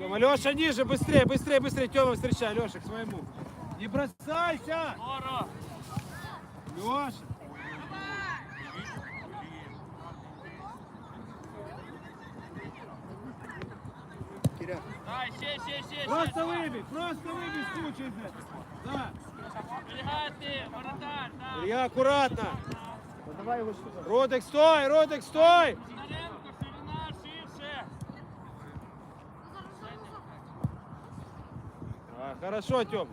Тёма, Леша ниже, быстрее, быстрее, быстрее. Тёма, встречай, Леша, к своему. Не бросайся! Леша! Киря. Да, ще, ще, ще, ще. Просто выбей, просто выбей случай из этого. Да. Воротар, да. Илья, аккуратно. Давай его сюда. Родик, стой, Родик, стой! Хорошо, Тём.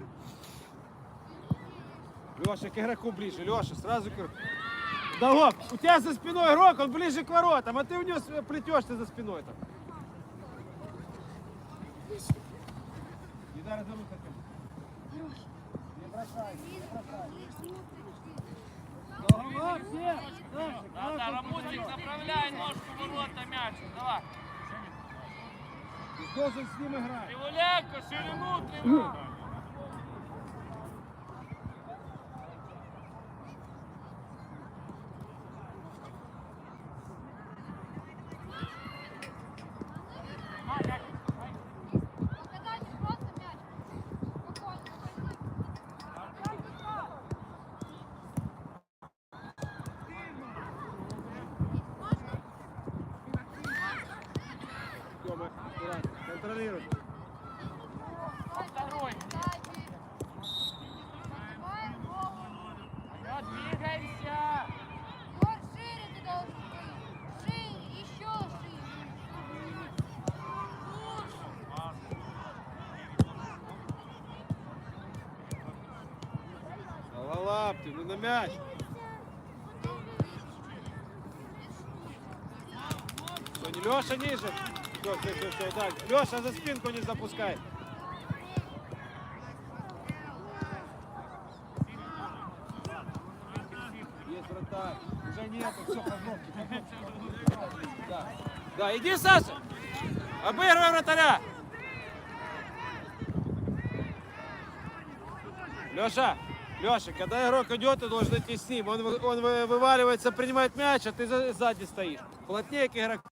Леша, к игроку ближе. Леша, сразу к. Да вот, у тебя за спиной игрок, он ближе к воротам, а ты в него плетешься за спиной там. Дай развернуться, Тём. Не бросай, не бросай. Да, да, Рамусик, направляй ножку ворота мяч. Давай. Ты должен с ним играть. Криволенко, ширину тримай. Отдайте просто контролируй. Двигайся. Егор, шире ты должен быть. Шире, еще шире. Лапти, ну на мяч. Все, не Леша ниже. Все, все, все, все, так. Леша за спинку не запускай. Есть вратарь. Уже нету, все. Да. да, иди, Саша. Обыгрывай вратаря. Леша, Леша, когда игрок идет, ты должен идти с ним. Он, он вы- вываливается, принимает мяч, а ты за- сзади стоишь. Плотнее к игроку.